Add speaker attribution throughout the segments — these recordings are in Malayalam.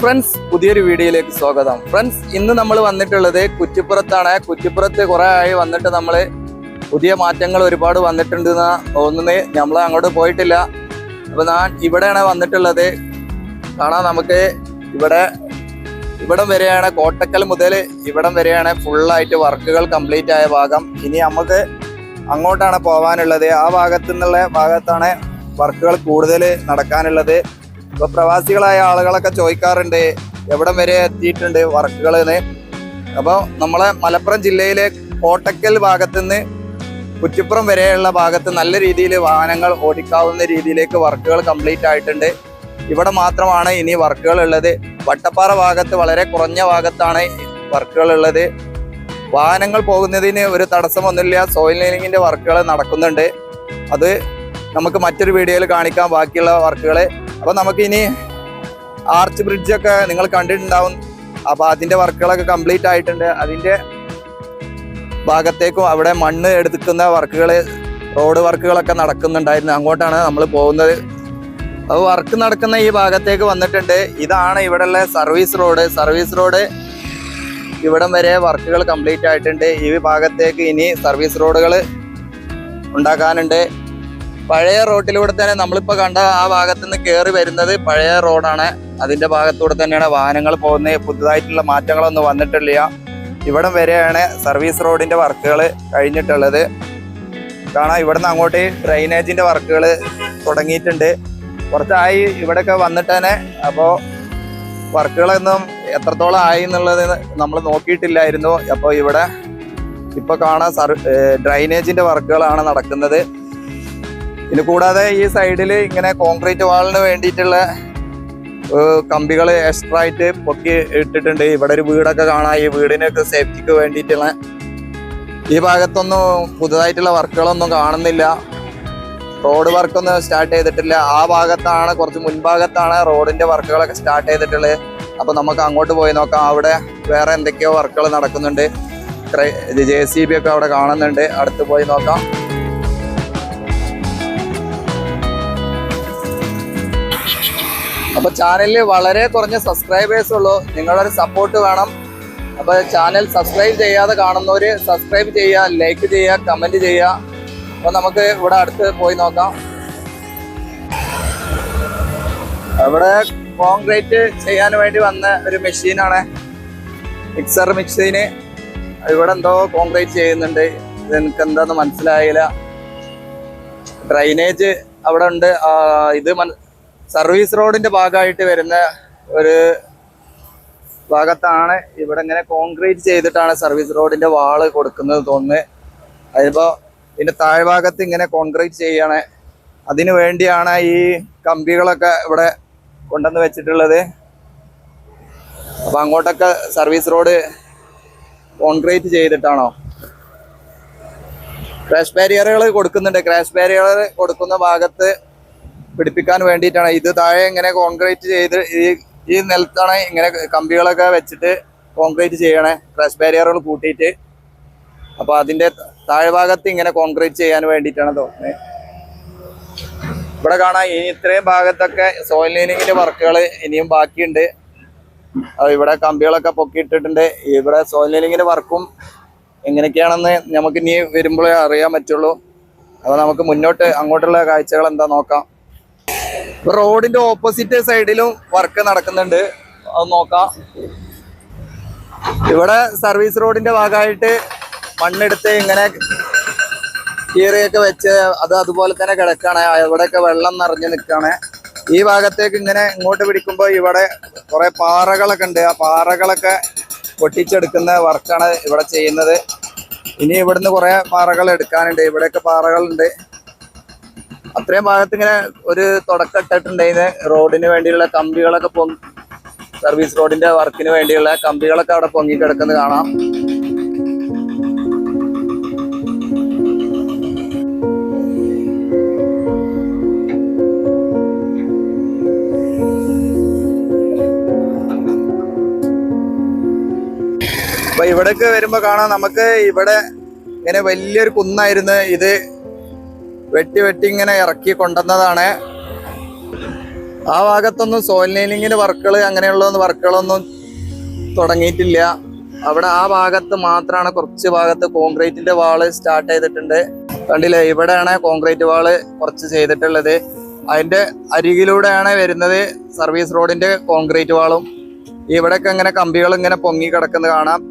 Speaker 1: ഫ്രണ്ട്സ് പുതിയൊരു വീഡിയോയിലേക്ക് സ്വാഗതം. ഫ്രണ്ട്സ് ഇന്ന് നമ്മൾ വന്നിട്ടുള്ളത് കുറ്റിപ്പുറത്താണ്. കുറ്റിപ്പുറത്ത് കുറെ ആയി വന്നിട്ട് നമ്മൾ പുതിയ മാറ്റങ്ങൾ ഒരുപാട് വന്നിട്ടുണ്ട് എന്ന് തോന്നുന്നത് നമ്മൾ അങ്ങോട്ട് പോയിട്ടില്ല. അപ്പൊ ഞാൻ ഇവിടെയാണ് വന്നിട്ടുള്ളത്. കാണാം നമുക്ക്. ഇവിടെ ഇവിടം വരെയാണ് കോട്ടക്കൽ മുതൽ ഇവിടം വരെയാണ് ഫുള്ളായിട്ട് വർക്കുകൾ കംപ്ലീറ്റ് ആയ ഭാഗം. ഇനി നമുക്ക് അങ്ങോട്ടാണ് പോകാനുള്ളത് ആ ഭാഗത്തു നിന്നുള്ള ഭാഗത്താണ് വർക്കുകൾ കൂടുതൽ നടക്കാനുള്ളത്. ഇപ്പൊ പ്രവാസികളായ ആളുകളൊക്കെ ചോദിക്കാറുണ്ട് എവിടം വരെ എത്തിയിട്ടുണ്ട് വർക്കുകൾ എന്ന് അപ്പോൾ നമ്മളെ മലപ്പുറം ജില്ലയിലെ കോട്ടക്കൽ ഭാഗത്തുനിന്ന് കുറ്റിപ്പുറം വരെയുള്ള ഭാഗത്ത് നല്ല രീതിയിൽ വാഹനങ്ങൾ ഓടിക്കാവുന്ന രീതിയിലേക്ക് വർക്കുകൾ കംപ്ലീറ്റ് ആയിട്ടുണ്ട്. ഇവിടെ മാത്രമാണ് ഇനി വർക്കുകൾ ഉള്ളത് വട്ടപ്പാറ ഭാഗത്ത് വളരെ കുറഞ്ഞ ഭാഗത്താണ് വർക്കുകൾ ഉള്ളത് വാഹനങ്ങൾ പോകുന്നതിന് ഒരു തടസ്സമൊന്നുമില്ല. സോയിൽ ലൈനിങ്ങിന്റെ വർക്കുകൾ നടക്കുന്നുണ്ട്. അത് നമുക്ക് മറ്റൊരു വീഡിയോയിൽ കാണിക്കാം. ബാക്കിയുള്ള വർക്കുകൾ അപ്പൊ നമുക്ക് ഇനി ആർച്ച് ബ്രിഡ്ജ് ഒക്കെ നിങ്ങൾ കണ്ടിട്ടുണ്ടാവും. അപ്പൊ അതിന്റെ വർക്കുകളൊക്കെ കംപ്ലീറ്റ് ആയിട്ടുണ്ട്. അതിന്റെ ഭാഗത്തേക്കും അവിടെ മണ്ണ് എടുക്കുന്ന വർക്കുകൾ റോഡ് വർക്കുകളൊക്കെ നടക്കുന്നുണ്ടായിരുന്നു. അങ്ങോട്ടാണ് നമ്മൾ പോകുന്നത്. അത് വർക്ക് നടക്കുന്ന ഈ ഭാഗത്തേക്ക് വന്നിട്ടുണ്ട്. ഇതാണ് ഇവിടെയുള്ള സർവീസ് റോഡ് സർവീസ് റോഡ് ഇവിടം വരെ വർക്കുകൾ കംപ്ലീറ്റ് ആയിട്ടുണ്ട്. ഈ ഭാഗത്തേക്ക് ഇനി സർവീസ് റോഡുകൾ ഉണ്ടാക്കാനുണ്ട്. പഴയ റോട്ടിലൂടെ തന്നെ നമ്മളിപ്പോൾ കണ്ട ആ ഭാഗത്ത് നിന്ന് കയറി വരുന്നത് പഴയ റോഡാണ്. അതിന്റെ ഭാഗത്തൂടെ തന്നെയാണ് വാഹനങ്ങൾ പോകുന്നത്. പുതുതായിട്ടുള്ള മാറ്റങ്ങളൊന്നും വന്നിട്ടില്ല. ഇവിടം വരെയാണ് സർവീസ് റോഡിന്റെ വർക്കുകൾ കഴിഞ്ഞിട്ടുള്ളത്. കാണാം ഇവിടുന്ന് അങ്ങോട്ട് ഡ്രൈനേജിന്റെ വർക്കുകൾ തുടങ്ങിയിട്ടുണ്ട്. കുറച്ചായി ഇവിടെയൊക്കെ വന്നിട്ട് തന്നെ അപ്പോൾ വർക്കുകളൊന്നും എത്രത്തോളം ആയി എന്നുള്ളത് നമ്മൾ നോക്കിയിട്ടില്ലായിരുന്നു. അപ്പോൾ ഇവിടെ ഇപ്പോൾ കാണാൻ സർ ഡ്രൈനേജിന്റെ വർക്കുകളാണ് നടക്കുന്നത്. ഇത് കൂടാതെ ഈ സൈഡിൽ ഇങ്ങനെ കോൺക്രീറ്റ് വാളിന് വേണ്ടിയിട്ടുള്ള കമ്പികൾ എക്സ്ട്രാ ആയിട്ട് പൊക്കി ഇട്ടിട്ടുണ്ട്. ഇവിടെ ഒരു വീടൊക്കെ കാണാം. ഈ വീടിനൊക്കെ സേഫ്റ്റിക്ക് വേണ്ടിയിട്ടുള്ള. ഈ ഭാഗത്തൊന്നും പുതുതായിട്ടുള്ള വർക്കുകളൊന്നും കാണുന്നില്ല. റോഡ് വർക്കൊന്നും സ്റ്റാർട്ട് ചെയ്തിട്ടില്ല. ആ ഭാഗത്താണ് കുറച്ച് മുൻഭാഗത്താണ് റോഡിന്റെ വർക്കുകളൊക്കെ സ്റ്റാർട്ട് ചെയ്തിട്ടുള്ളത്. അപ്പോൾ നമുക്ക് അങ്ങോട്ട് പോയി നോക്കാം. അവിടെ വേറെ എന്തൊക്കെയോ വർക്കുകൾ നടക്കുന്നുണ്ട്. ജെ സി ബി ഒക്കെ അവിടെ കാണുന്നുണ്ട്. അടുത്ത് പോയി നോക്കാം. അപ്പൊ ചാനലിൽ വളരെ കുറഞ്ഞ സബ്സ്ക്രൈബേഴ്സ് ഉള്ളൂ. നിങ്ങളുടെ ഒരു സപ്പോർട്ട് വേണം. അപ്പൊ ചാനൽ സബ്സ്ക്രൈബ് ചെയ്യാതെ കാണുന്നവര് സബ്സ്ക്രൈബ് ചെയ്യുക ലൈക്ക് ചെയ്യുക കമന്റ് ചെയ്യുക. അപ്പൊ നമുക്ക് ഇവിടെ അടുത്ത് പോയി നോക്കാം. അവിടെ കോൺക്രീറ്റ് ചെയ്യാൻ വേണ്ടി വന്ന ഒരു മെഷീനാണ് മിക്സർ മിക്സീന് ഇവിടെ എന്തോ കോൺക്രീറ്റ് ചെയ്യുന്നുണ്ട്. ഇത് എനിക്ക് എന്താന്ന് മനസ്സിലായില്ല. ഡ്രൈനേജ് അവിടെ ഉണ്ട്. ഇത് സർവീസ് റോഡിന്റെ ഭാഗമായിട്ട് വരുന്ന ഒരു ഭാഗത്താണ് ഇവിടെ ഇങ്ങനെ കോൺക്രീറ്റ് ചെയ്തിട്ടാണ് സർവീസ് റോഡിന്റെ വാൾ കൊടുക്കുന്നത് തോന്നുന്നു. അതിപ്പോ ഇതിന്റെ താഴ്ഭാഗത്ത് ഇങ്ങനെ കോൺക്രീറ്റ് ചെയ്യാണ്. അതിനു വേണ്ടിയാണ് ഈ കമ്പികളൊക്കെ ഇവിടെ കൊണ്ടുവന്ന് വെച്ചിട്ടുള്ളത്. അപ്പൊ അങ്ങോട്ടൊക്കെ സർവീസ് റോഡ് കോൺക്രീറ്റ് ചെയ്തിട്ടാണോ? ക്രാഷ് ബാരിയറുകൾ കൊടുക്കുന്നുണ്ട്. ക്രാഷ് ബാരിയർ കൊടുക്കുന്ന ഭാഗത്ത് പിടിപ്പിക്കാൻ വേണ്ടിയിട്ടാണ്. ഇത് താഴെ ഇങ്ങനെ കോൺക്രീറ്റ് ചെയ്ത് ഈ ഈ നിലത്താണ് ഇങ്ങനെ കമ്പികളൊക്കെ വെച്ചിട്ട് കോൺക്രീറ്റ് ചെയ്യണേ. ക്രാഷ് ബാരിയറുകൾ കൂട്ടിയിട്ട്. അപ്പോൾ അതിന്റെ താഴ്ഭാഗത്ത് ഇങ്ങനെ കോൺക്രീറ്റ് ചെയ്യാൻ വേണ്ടിയിട്ടാണ് തോന്നുന്നത്. ഇവിടെ കാണാം ഇനി ഇത്രയും ഭാഗത്തൊക്കെ സോയിൽ ലൈനിങ്ങിന്റെ വർക്കുകൾ ഇനിയും ബാക്കിയുണ്ട്. ഇവിടെ കമ്പികളൊക്കെ പൊക്കിയിട്ടിട്ടുണ്ട് ഇവിടെ സോയിൽ ലൈനിങ്ങിന്റെ വർക്കും എങ്ങനെയൊക്കെയാണെന്ന് നമുക്ക് ഇനി വരുമ്പോഴേ അറിയാൻ പറ്റുള്ളൂ. അപ്പോൾ നമുക്ക് മുന്നോട്ട് അങ്ങോട്ടുള്ള കാഴ്ചകൾ എന്താ നോക്കാം. റോഡിന്റെ ഓപ്പോസിറ്റ് സൈഡിലും വർക്ക് നടക്കുന്നുണ്ട്. നോക്കാം. ഇവിടെ സർവീസ് റോഡിന്റെ ഭാഗമായിട്ട് മണ്ണെടുത്ത് ഇങ്ങനെ കീറിയൊക്കെ വെച്ച് അത് അതുപോലെ തന്നെ കിടക്കാണ് ഇവിടെയൊക്കെ വെള്ളം നിറഞ്ഞു നിൽക്കുകയാണ്. ഈ ഭാഗത്തേക്ക് ഇങ്ങനെ ഇങ്ങോട്ട് പിടിക്കുമ്പോൾ ഇവിടെ കുറേ പാറകളൊക്കെ ഉണ്ട്. ആ പാറകളൊക്കെ പൊട്ടിച്ചെടുക്കുന്ന വർക്കാണ് ഇവിടെ ചെയ്യുന്നത്. ഇനി ഇവിടുന്ന് കുറേ പാറകൾ എടുക്കാനുണ്ട്. ഇവിടെയൊക്കെ പാറകളുണ്ട്. അത്രയും ഭാഗത്ത് ഇങ്ങനെ ഒരു തുടക്കം ഇട്ടിട്ടുണ്ടായിരുന്നു റോഡിന് വേണ്ടിയുള്ള കമ്പികളൊക്കെ പൊങ്ങി സർവീസ് റോഡിന്റെ വർക്കിന് വേണ്ടിയുള്ള കമ്പികളൊക്കെ അവിടെ പൊങ്ങി കിടക്കുന്നത് കാണാം. അപ്പൊ ഇവിടേക്ക് വരുമ്പോ കാണാം നമുക്ക് ഇവിടെ ഇങ്ങനെ വലിയൊരു കുന്നായിരുന്നു ഇത്. വെട്ടി വെട്ടി ഇങ്ങനെ ഇറക്കി കൊണ്ടുവന്നതാണ്. ആ ഭാഗത്തൊന്നും സോയിൽ വർക്കുകൾ അങ്ങനെയുള്ള വർക്കുകളൊന്നും തുടങ്ങിയിട്ടില്ല. അവിടെ ആ ഭാഗത്ത് മാത്രമാണ് കുറച്ച് ഭാഗത്ത് കോൺക്രീറ്റിന്റെ വാൾ സ്റ്റാർട്ട് ചെയ്തിട്ടുണ്ട്. കണ്ടില്ലേ ഇവിടെയാണ് കോൺക്രീറ്റ് വാൾ കുറച്ച് ചെയ്തിട്ടുള്ളത്. അതിന്റെ അരികിലൂടെയാണ് വരുന്നത് സർവീസ് റോഡിന്റെ കോൺക്രീറ്റ് വാളും. ഇവിടെയൊക്കെ ഇങ്ങനെ കമ്പികൾ ഇങ്ങനെ പൊങ്ങി കിടക്കുന്നത് കാണാം.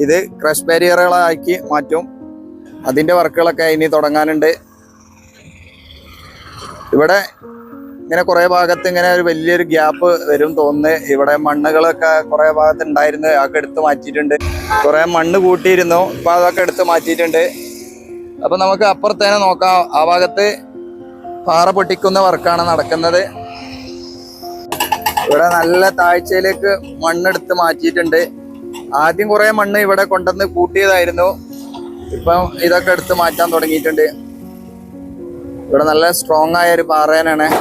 Speaker 1: ഇത് ക്രഷ് ബാരിയറുകളാക്കി മാറ്റും. അതിന്റെ വർക്കുകളൊക്കെ ഇനി തുടങ്ങാനുണ്ട്. ഇവിടെ ഇങ്ങനെ കുറെ ഭാഗത്ത് ഇങ്ങനെ ഒരു വലിയൊരു ഗ്യാപ്പ് വരും തോന്നുന്നു. ഇവിടെ മണ്ണുകളൊക്കെ കുറെ ഭാഗത്ത് ഉണ്ടായിരുന്നു. അതൊക്കെ എടുത്ത് മാറ്റിയിട്ടുണ്ട്. കുറെ മണ്ണ് കൂട്ടിയിരുന്നു. ഇപ്പൊ അതൊക്കെ എടുത്ത് മാറ്റിയിട്ടുണ്ട്. അപ്പൊ നമുക്ക് അപ്പുറത്തേനെ നോക്കാം. ആ ഭാഗത്ത് പാറ പൊട്ടിക്കുന്ന വർക്കാണ് നടക്കുന്നത്. ഇവിടെ നല്ല താഴ്ചയിലേക്ക് മണ്ണെടുത്ത് മാറ്റിയിട്ടുണ്ട്. ആദ്യം കുറെ മണ്ണ് ഇവിടെ കൊണ്ടുവന്ന് കൂട്ടിയതായിരുന്നു. ഇപ്പം ഇതൊക്കെ എടുത്ത് മാറ്റാൻ തുടങ്ങിയിട്ടുണ്ട്. ഇവിടെ നല്ല സ്ട്രോങ് ആയ ഒരു പാറേനാണ്.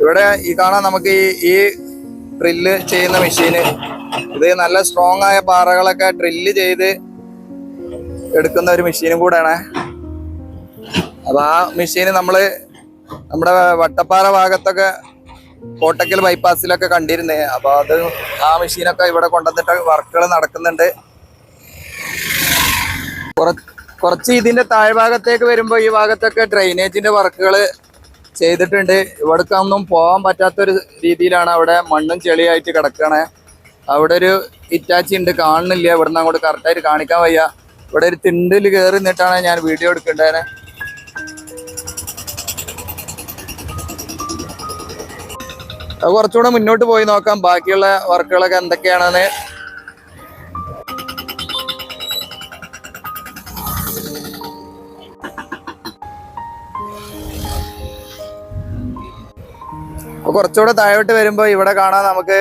Speaker 1: ഇവിടെ ഈ കാണാൻ നമുക്ക് ഈ ഈ ഡ്രില്ല് ചെയ്യുന്ന മെഷീന് ഇത് നല്ല സ്ട്രോങ് ആയ പാറകളൊക്കെ ഡ്രില്ല് ചെയ്ത് എടുക്കുന്ന ഒരു മെഷീനും കൂടെയാണ്. അപ്പൊ ആ മെഷീന് നമ്മൾ നമ്മുടെ വട്ടപ്പാറ ഭാഗത്തൊക്കെ കോട്ടക്കൽ ബൈപ്പാസിലൊക്കെ കണ്ടിരുന്നേ. അപ്പൊ അത് ആ മെഷീനൊക്കെ ഇവിടെ കൊണ്ടുവന്നിട്ട് വർക്കുകൾ നടക്കുന്നുണ്ട്. കുറ- കുറച്ച് ഇതിന്റെ താഴ്ഭാഗത്തേക്ക് വരുമ്പോൾ ഈ ഭാഗത്തൊക്കെ ഡ്രെയിനേജിന്റെ വർക്കുകൾ ചെയ്തിട്ടുണ്ട്. ഇവിടക്കൊന്നും പോകാൻ പറ്റാത്തൊരു രീതിയിലാണ് അവിടെ മണ്ണും ചെളിയായിട്ട് കിടക്കണേ. അവിടെ ഒരു ഇറ്റാച്ചി ഉണ്ട് കാണുന്നില്ല. ഇവിടുന്ന് അങ്ങോട്ട് കറക്റ്റായിട്ട് കാണിക്കാൻ വയ്യ. ഇവിടെ ഒരു തിണ്ടിൽ കയറി നിന്നിട്ടാണ് ഞാൻ വീഡിയോ എടുക്കേണ്ടത് കുറച്ചുകൂടെ മുന്നോട്ട് പോയി നോക്കാം. ബാക്കിയുള്ള വർക്കുകളൊക്കെ എന്തൊക്കെയാണെന്ന്. കുറച്ചുകൂടെ താഴോട്ട് വരുമ്പോ ഇവിടെ കാണാൻ നമുക്ക്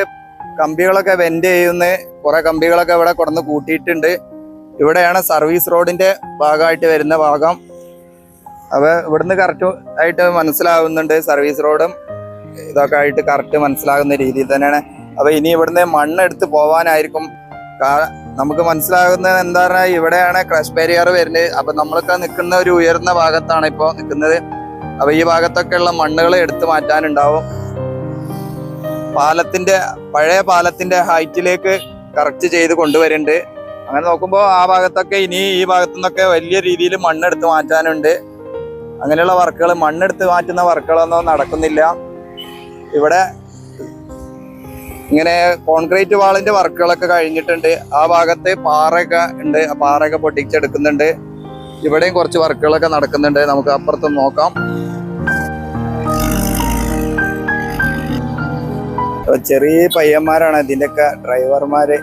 Speaker 1: കമ്പികളൊക്കെ വെന്റ് ചെയ്യുന്ന. കുറെ കമ്പികളൊക്കെ ഇവിടെ കൊടന്ന് കൂട്ടിയിട്ടുണ്ട്. ഇവിടെയാണ് സർവീസ് റോഡിന്റെ ഭാഗമായിട്ട് വരുന്ന ഭാഗം. അപ്പൊ ഇവിടുന്ന് കറക്റ്റ് ആയിട്ട് മനസ്സിലാവുന്നുണ്ട് സർവീസ് റോഡും. ഇതൊക്കെ ആയിട്ട് കറക്റ്റ് മനസ്സിലാകുന്ന രീതിയിൽ തന്നെയാണ്. അപ്പൊ ഇനി ഇവിടുന്ന് മണ്ണെടുത്ത് പോവാനായിരിക്കും. നമുക്ക് മനസ്സിലാകുന്നത് എന്താ പറഞ്ഞാൽ ഇവിടെയാണ് ക്രഷ് ബാരിയർ വരുന്നത്. അപ്പൊ നമ്മളൊക്കെ നിൽക്കുന്ന ഒരു ഉയർന്ന ഭാഗത്താണ് ഇപ്പോൾ നിൽക്കുന്നത്. അപ്പൊ ഈ ഭാഗത്തൊക്കെയുള്ള മണ്ണുകൾ എടുത്തു മാറ്റാനുണ്ടാവും. പാലത്തിന്റെ പഴയ പാലത്തിന്റെ ഹൈറ്റിലേക്ക് കറക്റ്റ് ചെയ്ത് കൊണ്ടുവരുന്നുണ്ട്. അങ്ങനെ നോക്കുമ്പോൾ ആ ഭാഗത്തൊക്കെ ഇനി ഈ ഭാഗത്തു നിന്നൊക്കെ വലിയ രീതിയിൽ മണ്ണെടുത്ത് മാറ്റാനുണ്ട്. അങ്ങനെയുള്ള വർക്കുകൾ മണ്ണെടുത്ത് മാറ്റുന്ന വർക്കുകളൊന്നും നടക്കുന്നില്ല. ഇവിടെ ഇങ്ങനെ കോൺക്രീറ്റ് വാളിന്റെ വർക്കുകളൊക്കെ കഴിഞ്ഞിട്ടുണ്ട്. ആ ഭാഗത്ത് പാറയൊക്കെ ഉണ്ട്. ആ പാറയൊക്കെ പൊട്ടിച്ചെടുക്കുന്നുണ്ട്. ഇവിടെയും കുറച്ച് വർക്കുകളൊക്കെ നടക്കുന്നുണ്ട്. നമുക്ക് അപ്പുറത്തും നോക്കാം. ചെറിയ പയ്യന്മാരാണ്. ഇതിന്റെയൊക്കെ ഡ്രൈവർമാര്.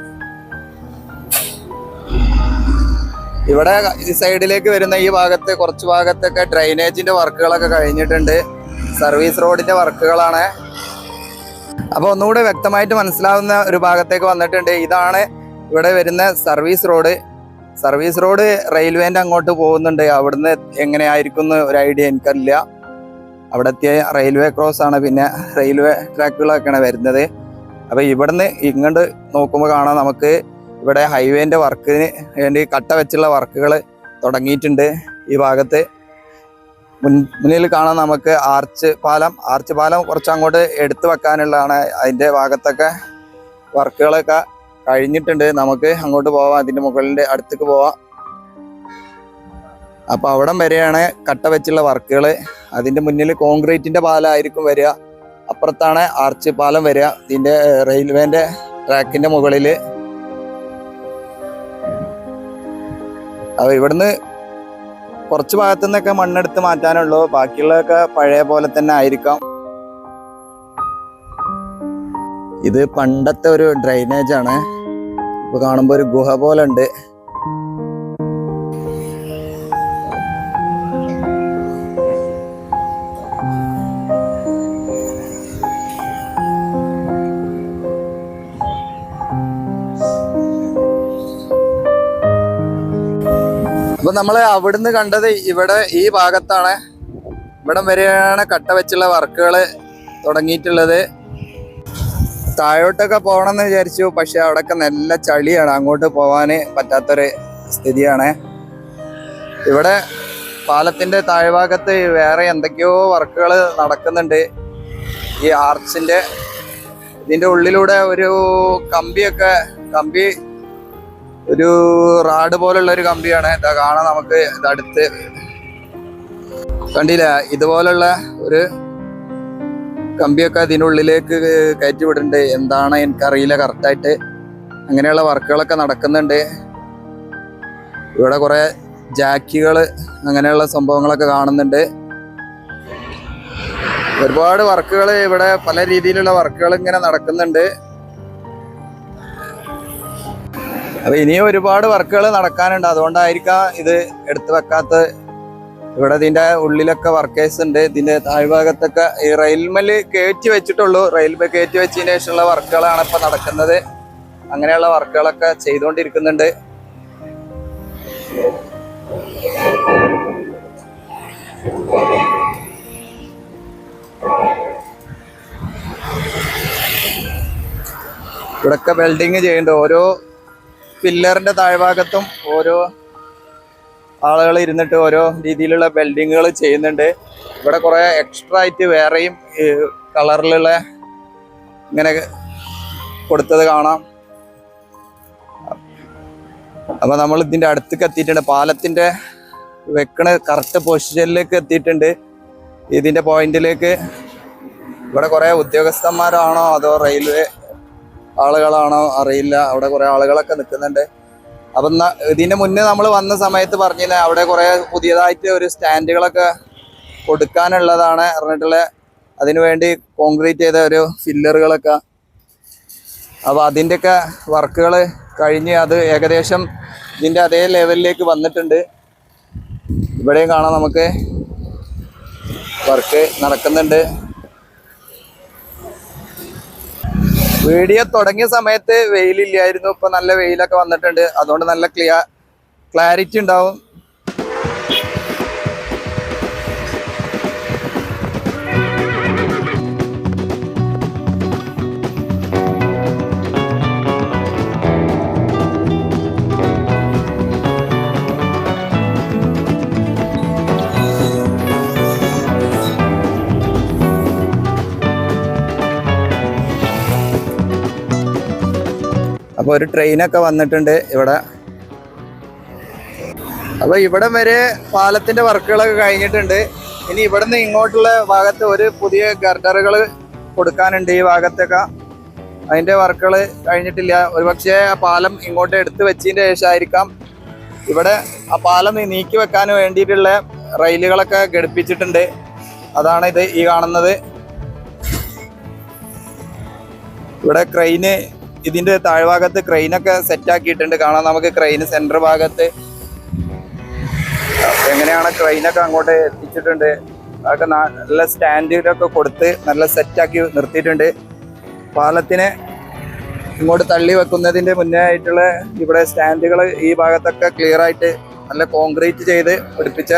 Speaker 1: ഇവിടെ ഈ സൈഡിലേക്ക് വരുന്ന ഈ ഭാഗത്ത് കുറച്ച് ഭാഗത്തൊക്കെ ഡ്രൈനേജിന്റെ വർക്കുകളൊക്കെ കഴിഞ്ഞിട്ടുണ്ട്. സർവീസ് റോഡിന്റെ വർക്കുകളാണ്. അപ്പൊ ഒന്നുകൂടെ വ്യക്തമായിട്ട് മനസ്സിലാവുന്ന ഒരു ഭാഗത്തേക്ക് വന്നിട്ടുണ്ട്. ഇതാണ് ഇവിടെ വരുന്ന സർവീസ് റോഡ്. സർവീസ് റോഡ് റെയിൽവേന്റെ അങ്ങോട്ട് പോകുന്നുണ്ട്. അവിടുന്ന് എങ്ങനെയായിരിക്കും ഒരു ഐഡിയ എനിക്കറിയില്ല. അവിടെ എത്തിയ റെയിൽവേ ക്രോസ് ആണ് പിന്നെ റെയിൽവേ ട്രാക്കുകളൊക്കെയാണ് വരുന്നത്. അപ്പോൾ ഇവിടുന്ന് ഇങ്ങോട്ട് നോക്കുമ്പോൾ കാണാം നമുക്ക് ഇവിടെ ഹൈവേന്റെ വർക്കിന് വേണ്ടി കട്ട വെച്ചുള്ള വർക്കുകൾ തുടങ്ങിയിട്ടുണ്ട് ഈ ഭാഗത്ത്. മുൻ മുന്നിൽ കാണാം നമുക്ക് ആർച്ച് പാലം. ആർച്ച് പാലം കുറച്ച് അങ്ങോട്ട് എടുത്തു വെക്കാനുള്ളതാണ് അതിന്റെ ഭാഗത്തൊക്കെ വർക്കുകളൊക്കെ കഴിഞ്ഞിട്ടുണ്ട്. നമുക്ക് അങ്ങോട്ട് പോവാം. അതിന്റെ മുകളിന്റെ അടുത്തേക്ക് പോവാം. അപ്പൊ അവിടം വരെയാണ് കട്ട വെച്ചുള്ള വർക്കുകൾ അതിന്റെ മുന്നിൽ കോൺക്രീറ്റിന്റെ പാലമായിരിക്കും വരിക. അപ്പുറത്താണ് ആർച്ച് പാലം വരിക. ഇതിന്റെ റെയിൽവേന്റെ ട്രാക്കിന്റെ മുകളിൽ അപ്പോൾ ഇവിടുന്ന് കുറച്ച് ഭാഗത്തു നിന്നൊക്കെ മണ്ണെടുത്ത് മാറ്റാനുള്ളൂ. ബാക്കിയുള്ളതൊക്കെ പഴയ പോലെ തന്നെ ആയിരിക്കാം. ഇത് പണ്ടത്തെ ഒരു ഡ്രൈനേജാണ് ആണ്. ഇപ്പൊ കാണുമ്പോ ഒരു ഗുഹ പോലെ ഉണ്ട് അപ്പൊ നമ്മൾ അവിടുന്ന് കണ്ടത് ഇവിടെ ഈ ഭാഗത്താണ്. ഇവിടം വരെയാണ് കട്ട വെച്ചുള്ള വർക്കുകൾ തുടങ്ങിയിട്ടുള്ളത്. താഴോട്ടൊക്കെ പോകണമെന്ന് വിചാരിച്ചു പക്ഷെ അവിടെയൊക്കെ നല്ല ചളിയാണ്. അങ്ങോട്ട് പോകാൻ പറ്റാത്തൊരു സ്ഥിതിയാണ്. ഇവിടെ പാലത്തിന്റെ താഴ്ഭാഗത്ത് വേറെ എന്തൊക്കെയോ വർക്കുകൾ നടക്കുന്നുണ്ട്. ഈ ആർച്ചിന്റെ ഇതിന്റെ ഉള്ളിലൂടെ ഒരു കമ്പിയൊക്കെ കമ്പി ഒരു റാഡ് പോലുള്ള ഒരു കമ്പിയാണ്. ഇതാ കാണാം നമുക്ക് അടുത്ത്. കണ്ടില്ല? ഇതുപോലുള്ള ഒരു കമ്പിയൊക്കെ അതിനുള്ളിലേക്ക് കയറ്റി വിടുന്നുണ്ട് എന്താണ് എനിക്കറിയില്ല. കറക്റ്റായിട്ട് അങ്ങനെയുള്ള വർക്കുകളൊക്കെ നടക്കുന്നുണ്ട്. ഇവിടെ കുറെ ജാക്കികൾ അങ്ങനെയുള്ള സംഭവങ്ങളൊക്കെ കാണുന്നുണ്ട്. ഒരുപാട് വർക്കുകൾ ഇവിടെ പല രീതിയിലുള്ള വർക്കുകൾ ഇങ്ങനെ നടക്കുന്നുണ്ട്. അപ്പൊ ഇനിയും ഒരുപാട് വർക്കുകൾ നടക്കാനുണ്ട്. അതുകൊണ്ടായിരിക്കാം ഇത് എടുത്തു വെക്കാത്ത ഇവിടെ ഇതിന്റെ ഉള്ളിലൊക്കെ വർക്കേഴ്സ് ഉണ്ട്. ഇതിന്റെ താഴ്ഭാഗത്തൊക്കെ ഈ റെയിൽമെൽ കയറ്റി വെച്ചിട്ടുള്ളൂ. റെയിൽമെ കയറ്റി വെച്ചതിന് ശേഷമുള്ള വർക്കുകളാണ് ഇപ്പൊ നടക്കുന്നത്. അങ്ങനെയുള്ള വർക്കുകളൊക്കെ ചെയ്തുകൊണ്ടിരിക്കുന്നുണ്ട്. ഇവിടൊക്കെ വെൽഡിങ് ചെയ്യുന്നുണ്ട്. ഓരോ പില്ലറിന്റെ താഴ്ഭാഗത്തും ഓരോ ആളുകൾ ഇരുന്നിട്ട് ഓരോ രീതിയിലുള്ള വെൽഡിങ്ങുകൾ ചെയ്യുന്നുണ്ട്. ഇവിടെ കുറെ എക്സ്ട്രാ ആയിട്ട് വേറെയും കളറിലുള്ള ഇങ്ങനെ കൊടുത്തത് കാണാം. അപ്പൊ നമ്മൾ ഇതിന്റെ അടുത്തേക്ക് എത്തിയിട്ടുണ്ട്. പാലത്തിന്റെ വെക്കണ കറക്റ്റ് പൊസിഷനിലേക്ക് എത്തിയിട്ടുണ്ട്. ഇതിന്റെ പോയിന്റിലേക്ക് ഇവിടെ കുറെ ഉദ്യോഗസ്ഥന്മാരാണോ അതോ റെയിൽവേ ആളുകളാണോ അറിയില്ല. അവിടെ കുറെ ആളുകളൊക്കെ നിൽക്കുന്നുണ്ട്. അപ്പൊ ഇതിന് മുന്നേ നമ്മൾ വന്ന സമയത്ത് പറഞ്ഞില്ല അവിടെ കുറെ പുതിയതായിട്ട് ഒരു സ്റ്റാൻഡുകളൊക്കെ കൊടുക്കാനുള്ളതാണ് പറഞ്ഞിട്ടുള്ള അതിനുവേണ്ടി കോൺക്രീറ്റ് ചെയ്ത ഒരു ഫില്ലറുകളൊക്കെ അപ്പൊ അതിന്റെയൊക്കെ വർക്കുകൾ കഴിഞ്ഞ് അത് ഏകദേശം ഇതിന്റെ അതേ ലെവലിലേക്ക് വന്നിട്ടുണ്ട്. ഇവിടെയും കാണാം നമുക്ക് വർക്ക് നടക്കുന്നുണ്ട്. വീഡിയോ തുടങ്ങിയ സമയത്ത് വെയിലില്ലായിരുന്നു. ഇപ്പൊ നല്ല വെയിലൊക്കെ വന്നിട്ടുണ്ട്. അതുകൊണ്ട് നല്ല ക്ലിയർ ക്ലാരിറ്റി ഉണ്ടാവും. അപ്പോൾ ഒരു ട്രെയിനൊക്കെ വന്നിട്ടുണ്ട് ഇവിടെ. അപ്പോൾ ഇവിടെ വരെ പാലത്തിന്റെ വർക്കുകളൊക്കെ കഴിഞ്ഞിട്ടുണ്ട്. ഇനി ഇവിടുന്ന് ഇങ്ങോട്ടുള്ള ഭാഗത്ത് ഒരു പുതിയ ഗർഡറുകൾ കൊടുക്കാനുണ്ട് ഈ ഭാഗത്തൊക്കെ. അതിന്റെ വർക്കുകൾ കഴിഞ്ഞിട്ടില്ല. ഒരുപക്ഷെ ആ പാലം ഇങ്ങോട്ട് എടുത്ത് വെച്ചതിന്റെ ശേഷമായിരിക്കാം ഇവിടെ ആ പാലം നീക്കി വെക്കാൻ വേണ്ടിയിട്ടുള്ള റെയിലുകളൊക്കെ ഘടിപ്പിച്ചിട്ടുണ്ട്. അതാണ് ഇത് ഈ കാണുന്നത്. ഇവിടെ ക്രെയിന് ഇതിന്റെ താഴ്ഭാഗത്ത് സെറ്റ് ആക്കിയിട്ടുണ്ട്. കാണാം നമുക്ക് ക്രെയിൻ സെന്റർ ഭാഗത്ത്. എങ്ങനെയാണ് ക്രെയിനൊക്കെ അങ്ങോട്ട് എത്തിച്ചിട്ടുണ്ട്? അതൊക്കെ നല്ല സ്റ്റാൻഡിലൊക്കെ കൊടുത്ത് നല്ല സെറ്റ് ആക്കി നിർത്തിയിട്ടുണ്ട്. പാലത്തിന് ഇങ്ങോട്ട് തള്ളി വെക്കുന്നതിന്റെ മുന്നേ ആയിട്ടുള്ള ഇവിടെ സ്റ്റാൻഡുകൾ ഈ ഭാഗത്തൊക്കെ ക്ലിയർ ആയിട്ട് നല്ല കോൺക്രീറ്റ് ചെയ്ത് പിടിപ്പിച്ച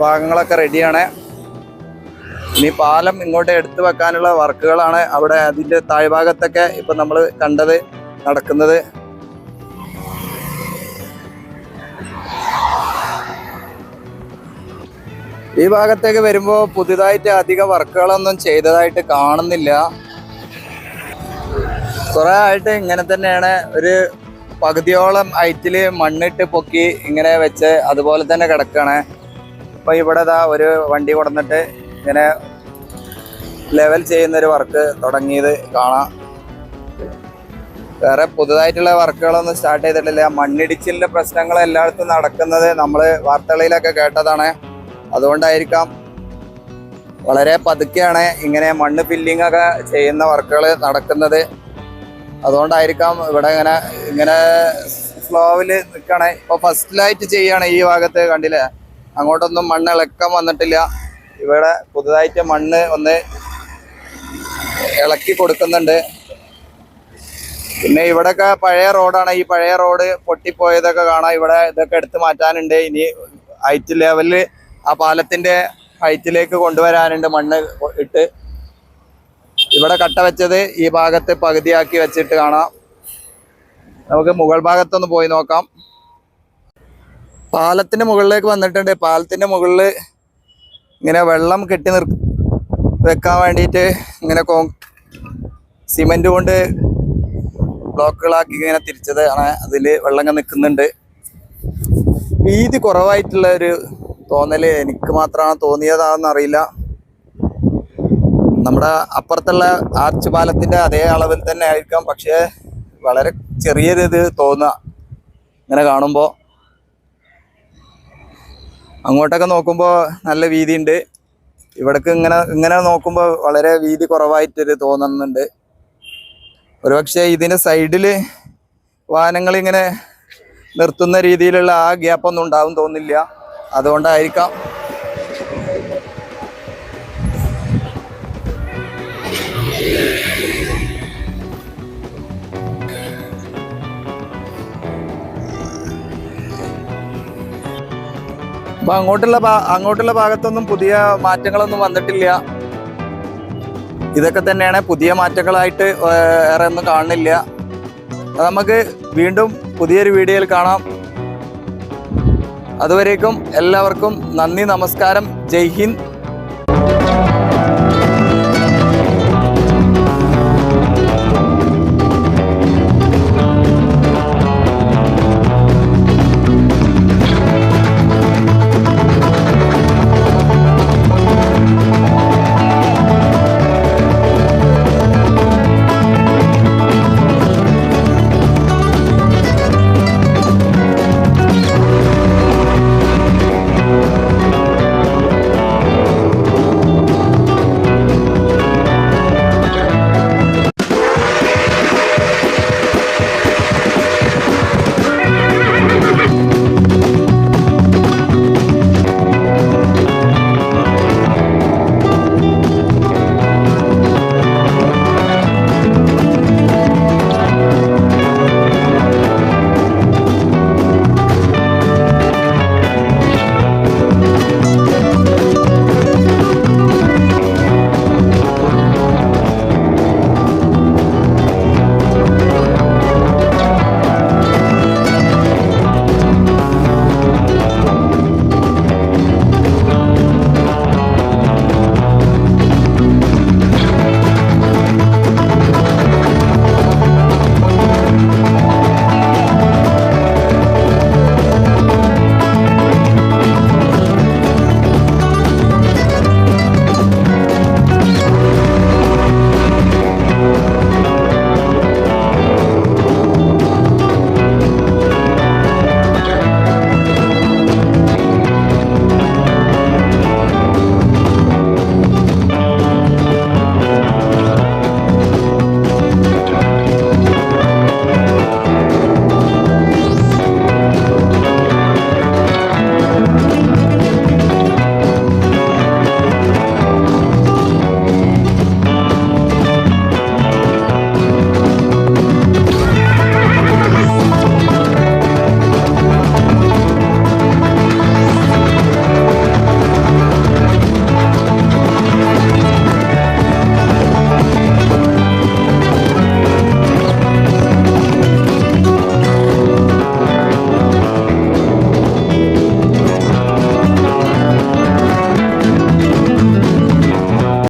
Speaker 1: ഭാഗങ്ങളൊക്കെ റെഡിയാണ് ഇനി പാലം ഇങ്ങോട്ട് എടുത്തു വെക്കാനുള്ള വർക്കുകളാണ് അവിടെ അതിന്റെ താഴ്ഭാഗത്തൊക്കെ ഇപ്പം നമ്മൾ കണ്ടത് നടക്കുന്നത്. ഈ ഭാഗത്തേക്ക് വരുമ്പോൾ പുതുതായിട്ട് അധിക വർക്കുകളൊന്നും ചെയ്തതായിട്ട് കാണുന്നില്ല. കുറെ ആയിട്ട് ഇങ്ങനെ തന്നെയാണ് ഒരു പകുതിയോളം ഐറ്റിൽ മണ്ണിട്ട് പൊക്കി ഇങ്ങനെ വെച്ച് അതുപോലെ തന്നെ കിടക്കുകയാണ്. അപ്പോൾ ഇവിടെ ഒരു വണ്ടി കൊടുന്നിട്ട് ഇങ്ങനെ ലെവൽ ചെയ്യുന്നൊരു വർക്ക് തുടങ്ങിയത് കാണാം. വേറെ പുതുതായിട്ടുള്ള വർക്കുകളൊന്നും സ്റ്റാർട്ട് ചെയ്തിട്ടില്ല. മണ്ണിടിച്ചിലിന്റെ പ്രശ്നങ്ങൾ എല്ലായിടത്തും നടക്കുന്നത് നമ്മൾ വാർത്തകളിലൊക്കെ കേട്ടതാണ്. അതുകൊണ്ടായിരിക്കാം വളരെ പതുക്കെയാണ് ഇങ്ങനെ മണ്ണ് ഫില്ലിംഗ് ഒക്കെ ചെയ്യുന്ന വർക്കുകൾ നടക്കുന്നത്. അതുകൊണ്ടായിരിക്കാം ഇവിടെ ഇങ്ങനെ ഇങ്ങനെ സ്ലോവിൽ നിൽക്കണേ. ഫസ്റ്റ് ഫസ്റ്റിലായിട്ട് ചെയ്യാണ് ഈ ഭാഗത്ത് കണ്ടില്ലേ? അങ്ങോട്ടൊന്നും മണ്ണ് ഇളക്കം വന്നിട്ടില്ല. ഇവിടെ പുതുതായിട്ട് മണ്ണ് ഒന്ന് ഇളക്കി കൊടുക്കുന്നുണ്ട്. പിന്നെ ഇവിടെയൊക്കെ പഴയ റോഡാണ്. ഈ പഴയ റോഡ് പൊട്ടിപ്പോയതൊക്കെ കാണാം. ഇവിടെ ഇതൊക്കെ എടുത്ത് മാറ്റാനുണ്ട്. ഇനി ഹൈറ്റ് ലെവലിൽ ആ പാലത്തിന്റെ ഹൈറ്റിലേക്ക് കൊണ്ടുവരാനുണ്ട് മണ്ണ് ഇട്ട്. ഇവിടെ കട്ട വെച്ചത് ഈ ഭാഗത്ത് പകുതിയാക്കി വെച്ചിട്ട് കാണാം. നമുക്ക് മുകൾ ഭാഗത്തൊന്ന് പോയി നോക്കാം. പാലത്തിന്റെ മുകളിലേക്ക് വന്നിട്ടുണ്ട്. പാലത്തിന്റെ മുകളിൽ ഇങ്ങനെ വെള്ളം കെട്ടി നിർ വെക്കാൻ വേണ്ടിയിട്ട് ഇങ്ങനെ കോ സിമെന്റ് കൊണ്ട് ബ്ലോക്കുകളാക്കി ഇങ്ങനെ തിരിച്ചത് ആണ് അതിൽ വെള്ളം നിൽക്കുന്നുണ്ട്. വീതി കുറവായിട്ടുള്ള ഒരു തോന്നൽ എനിക്ക് മാത്രമാണ് തോന്നിയതാണെന്ന് അറിയില്ല. നമ്മുടെ അപ്പുറത്തുള്ള ആർച്ച് പാലത്തിന്റെ അതേ അളവിൽ തന്നെ ആയിരിക്കാം. പക്ഷേ വളരെ ചെറിയൊരു ഇത് തോന്നുക. ഇങ്ങനെ കാണുമ്പോൾ അങ്ങോട്ടൊക്കെ നോക്കുമ്പോൾ നല്ല വീതിയുണ്ട്. ഇവിടേക്ക് ഇങ്ങനെ ഇങ്ങനെ നോക്കുമ്പോൾ വളരെ വീതി കുറവായിട്ടൊരു തോന്നുന്നുണ്ട്. ഒരുപക്ഷെ ഇതിന്റെ സൈഡിൽ വാഹനങ്ങൾ ഇങ്ങനെ നിർത്തുന്ന രീതിയിലുള്ള ആ ഗ്യാപ്പൊന്നും ഉണ്ടാവും തോന്നില്ല അതുകൊണ്ടായിരിക്കാം അപ്പൊ അങ്ങോട്ടുള്ള അങ്ങോട്ടുള്ള ഭാഗത്തൊന്നും പുതിയ മാറ്റങ്ങളൊന്നും വന്നിട്ടില്ല. ഇതൊക്കെ തന്നെയാണ് പുതിയ മാറ്റങ്ങളായിട്ട് വേറെ ഒന്നും കാണുന്നില്ല. നമുക്ക് വീണ്ടും പുതിയൊരു വീഡിയോയിൽ കാണാം. അതുവരേക്കും എല്ലാവർക്കും നന്ദി നമസ്കാരം. ജയ് ഹിന്ദ്.